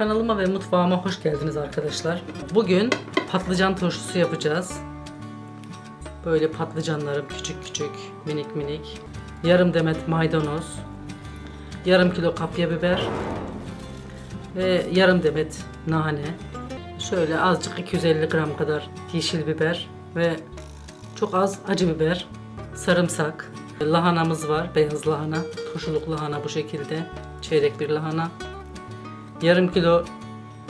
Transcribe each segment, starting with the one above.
Kanalıma ve mutfağıma hoş geldiniz arkadaşlar. Bugün patlıcan turşusu yapacağız. Böyle patlıcanlarım küçük küçük, minik minik. Yarım demet maydanoz. Yarım kilo kapya biber. Ve yarım demet nane. Şöyle azıcık 250 gram kadar yeşil biber ve çok az acı biber, sarımsak, lahanamız var, beyaz lahana, turşuluk lahana bu şekilde, çeyrek bir lahana, yarım kilo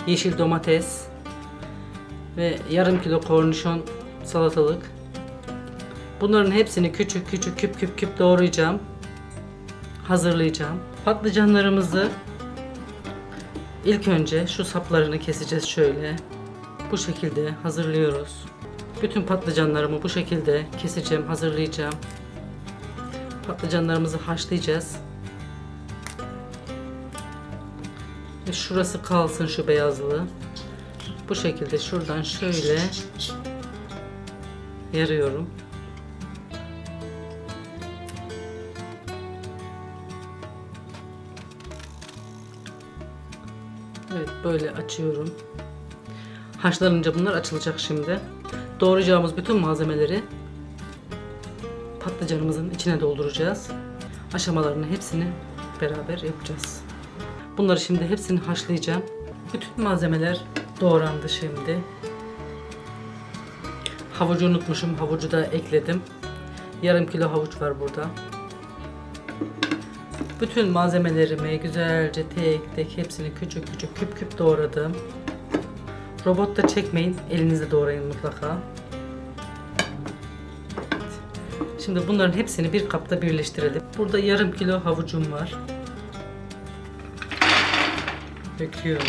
yeşil domates ve yarım kilo kornişon salatalık. Bunların hepsini küçük küçük küp küp küp doğrayacağım. Hazırlayacağım. Patlıcanlarımızı ilk önce şu saplarını keseceğiz şöyle. Bu şekilde hazırlıyoruz. Bütün patlıcanlarımı bu şekilde keseceğim, hazırlayacağım. Patlıcanlarımızı haşlayacağız. Şurası kalsın şu beyazlığı. Bu şekilde şuradan şöyle yarıyorum. Evet böyle açıyorum. Haşlanınca bunlar açılacak şimdi. Doğrayacağımız bütün malzemeleri patlıcanımızın içine dolduracağız. Aşamalarını hepsini beraber yapacağız. Bunları şimdi hepsini haşlayacağım. Bütün malzemeler doğrandı şimdi. Havucu unutmuşum. Havucu da ekledim. Yarım kilo havuç var burada. Bütün malzemelerimi güzelce tek tek hepsini küçük küçük küp küp doğradım. Robotta çekmeyin. Elinizde doğrayın mutlaka. Şimdi bunların hepsini bir kapta birleştirelim. Burada yarım kilo havucum var. Döküyorum.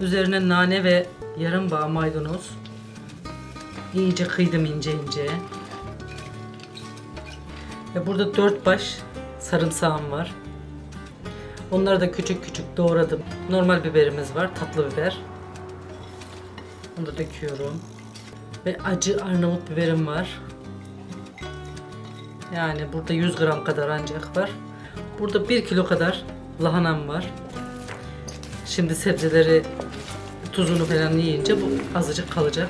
Üzerine nane ve yarım bağ maydanoz. İyice kıydım ince ince. Ve burada dört baş sarımsağım var. Onları da küçük küçük doğradım. Normal biberimiz var, tatlı biber. Onu da döküyorum. Ve acı Arnavut biberim var. Yani burada 100 gram kadar ancak var. Burada 1 kilo kadar lahanam var. Şimdi sebzeleri tuzunu falan yiyince bu azıcık kalacak.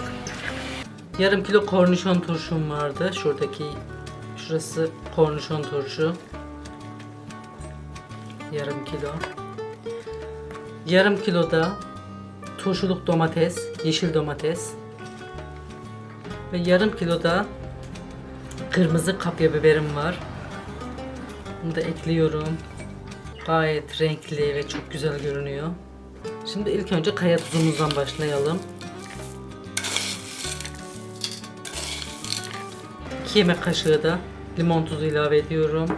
Yarım kilo kornişon turşum vardı. Şuradaki şurası kornişon turşu. Yarım kilo. Yarım kilo da turşuluk domates, yeşil domates. Ve yarım kilo da kırmızı kapya biberim var. Bunu da ekliyorum. Gayet renkli ve çok güzel görünüyor. Şimdi ilk önce kaya tuzumuzdan başlayalım. 2 yemek kaşığı da limon tuzu ilave ediyorum.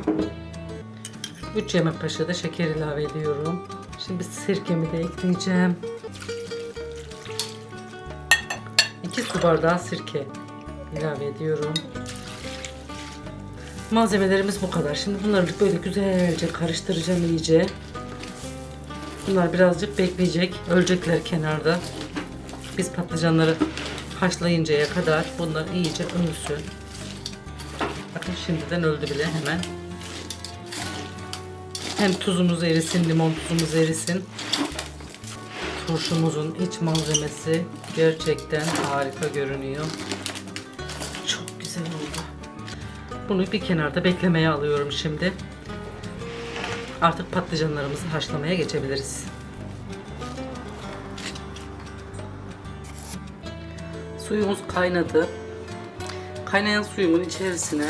3 yemek kaşığı da şeker ilave ediyorum. Şimdi sirkemi de ekleyeceğim. 2 su bardağı sirke ilave ediyorum. Malzemelerimiz bu kadar. Şimdi bunları böyle güzelce karıştıracağım iyice. Bunlar birazcık bekleyecek. Ölecekler kenarda. Biz patlıcanları haşlayıncaya kadar bunlar iyice ölsün. Bakın şimdiden öldü bile hemen. Hem tuzumuz erisin, limon tuzumuz erisin. Turşumuzun iç malzemesi gerçekten harika görünüyor. Bunu bir kenarda beklemeye alıyorum şimdi. Artık patlıcanlarımızı haşlamaya geçebiliriz. Suyumuz kaynadı. Kaynayan suyumun içerisine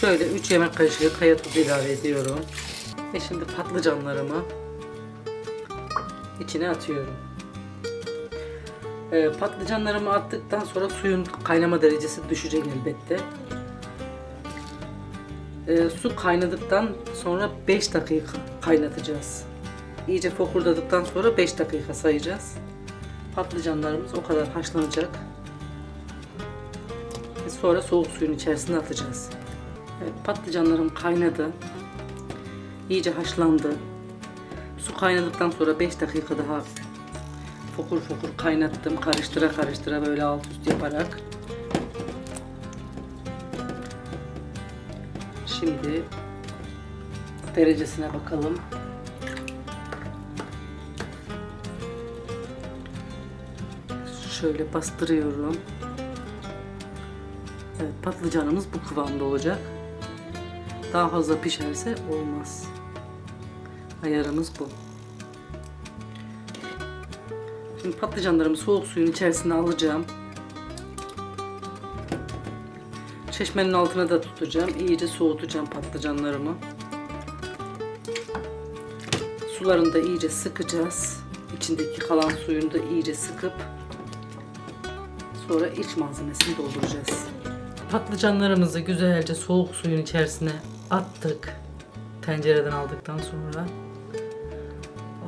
şöyle 3 yemek kaşığı kaya tuzu ilave ediyorum. Ve şimdi patlıcanlarımı içine atıyorum. Ee, patlıcanlarımı attıktan sonra suyun kaynama derecesi düşecek elbette. Ee, su kaynadıktan sonra 5 dakika kaynatacağız. İyice fokurdadıktan sonra 5 dakika sayacağız. Patlıcanlarımız o kadar haşlanacak. Ve sonra soğuk suyun içerisine atacağız. Evet, patlıcanlarım kaynadı. İyice haşlandı. Su kaynadıktan sonra 5 dakika daha fokur fokur kaynattım. Karıştıra karıştıra böyle alt üst yaparak. Şimdi derecesine bakalım. Şöyle bastırıyorum. Evet patlıcanımız bu kıvamda olacak. Daha fazla pişerse olmaz. Ayarımız bu. Şimdi patlıcanlarımı soğuk suyun içerisine alacağım. Çeşmenin altına da tutacağım. İyice soğutacağım patlıcanlarımı. Sularını da iyice sıkacağız. İçindeki kalan suyunu da iyice sıkıp sonra iç malzemesini dolduracağız. Patlıcanlarımızı güzelce soğuk suyun içerisine attık. Tencereden aldıktan sonra.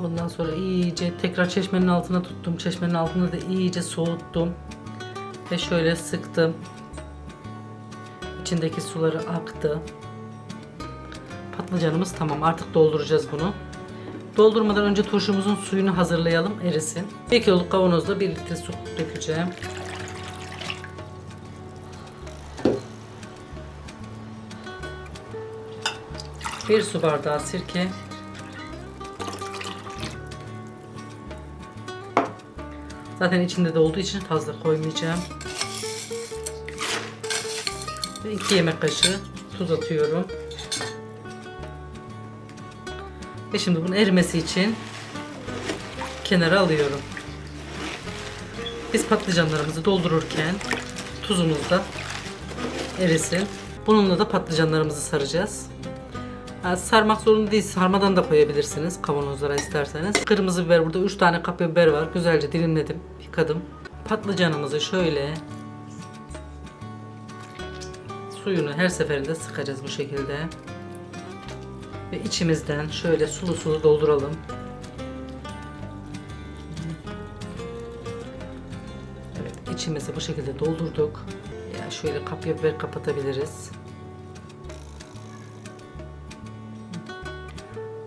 Ondan sonra iyice tekrar çeşmenin altına tuttum. Çeşmenin altında da iyice soğuttum. Ve şöyle sıktım. İçindeki suları aktı. Patlıcanımız tamam. Artık dolduracağız bunu. Doldurmadan önce turşumuzun suyunu hazırlayalım erisin. 1 kiloluk kavanozda 1 litre su dökeceğim. Bir su bardağı sirke. Zaten içinde de olduğu için fazla koymayacağım. Ve 2 yemek kaşığı tuz atıyorum. Ve şimdi bunun erimesi için kenara alıyorum. Biz patlıcanlarımızı doldururken tuzumuz da erisin. Bununla da patlıcanlarımızı saracağız. Sarmak zorunda değil. Sarmadan da koyabilirsiniz kavanozlara isterseniz. Kırmızı biber burada 3 tane kapya biber var. Güzelce dilimledim, yıkadım. Patlıcanımızı şöyle suyunu her seferinde sıkacağız bu şekilde. Ve içimizden şöyle sulu sulu dolduralım. Evet içimizi bu şekilde doldurduk. Ya şöyle kapya biber kapatabiliriz.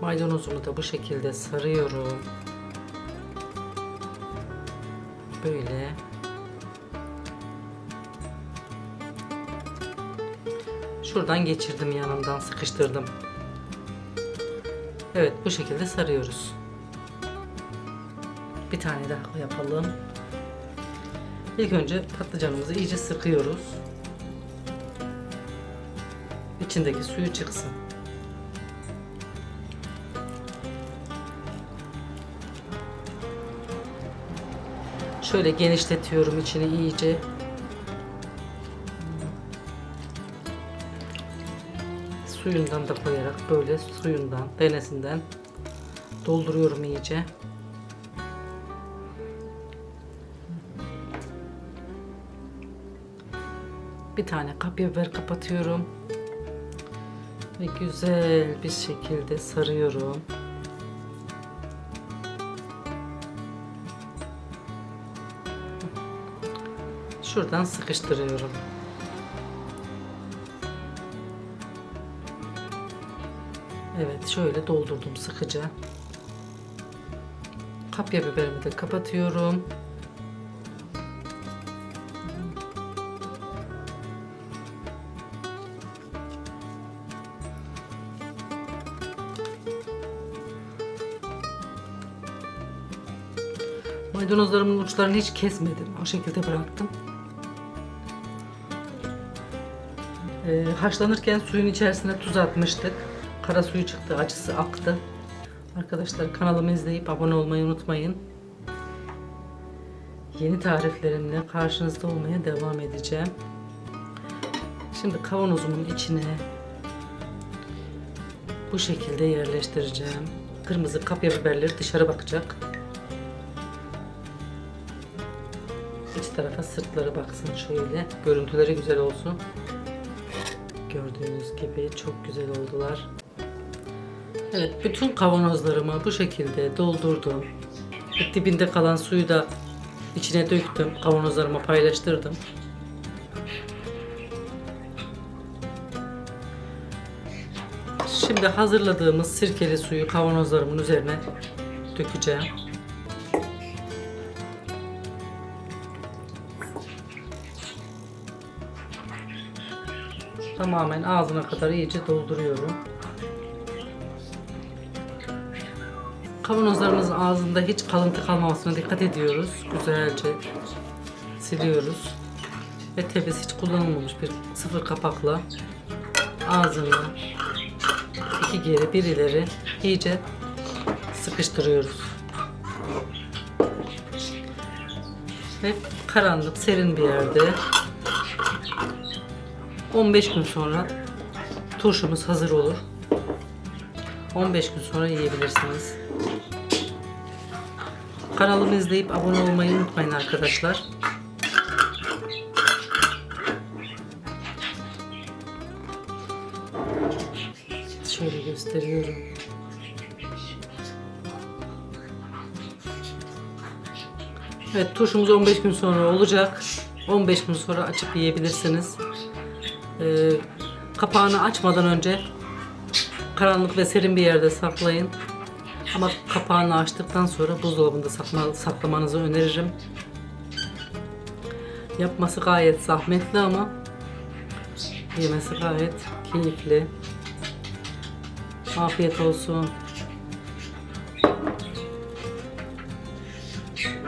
Maydanozumu da bu şekilde sarıyorum. Böyle. Şuradan geçirdim yanından sıkıştırdım. Evet bu şekilde sarıyoruz. Bir tane daha yapalım. İlk önce patlıcanımızı iyice sıkıyoruz. İçindeki suyu çıksın. Şöyle genişletiyorum içini iyice. Suyundan da koyarak böyle suyundan, denesinden dolduruyorum iyice. Bir tane kapya biber kapatıyorum. Ve güzel bir şekilde sarıyorum. Şuradan sıkıştırıyorum. Evet şöyle doldurdum sıkıca. Kapya biberimi de kapatıyorum. Maydanozlarımın uçlarını hiç kesmedim. O şekilde bıraktım. Ee, haşlanırken suyun içerisine tuz atmıştık. Kara suyu çıktı, acısı aktı. Arkadaşlar kanalımı izleyip abone olmayı unutmayın. Yeni tariflerimle karşınızda olmaya devam edeceğim. Şimdi kavanozumun içine bu şekilde yerleştireceğim. Kırmızı kapya biberleri dışarı bakacak. İç tarafa sırtları baksın şöyle. Görüntüleri güzel olsun. Gördüğünüz gibi çok güzel oldular. Evet bütün kavanozlarımı bu şekilde doldurdum. Dibinde kalan suyu da içine döktüm. Kavanozlarıma paylaştırdım. Şimdi hazırladığımız sirkeli suyu kavanozlarımın üzerine dökeceğim. Tamamen ağzına kadar iyice dolduruyorum. Kavanozlarımızın ağzında hiç kalıntı kalmamasına dikkat ediyoruz. Güzelce siliyoruz. Ve tepesi hiç kullanılmamış bir sıfır kapakla ağzını iki geri bir ileri iyice sıkıştırıyoruz. Ve karanlık serin bir yerde 15 gün sonra turşumuz hazır olur. 15 gün sonra yiyebilirsiniz. Kanalımı izleyip abone olmayı unutmayın arkadaşlar. Şöyle gösteriyorum. Evet turşumuz 15 gün sonra olacak. 15 gün sonra açıp yiyebilirsiniz. Ee, kapağını açmadan önce karanlık ve serin bir yerde saklayın. Ama kapağını açtıktan sonra buzdolabında sakla, saklamanızı öneririm. Yapması gayet zahmetli ama yemesi gayet keyifli. Afiyet olsun.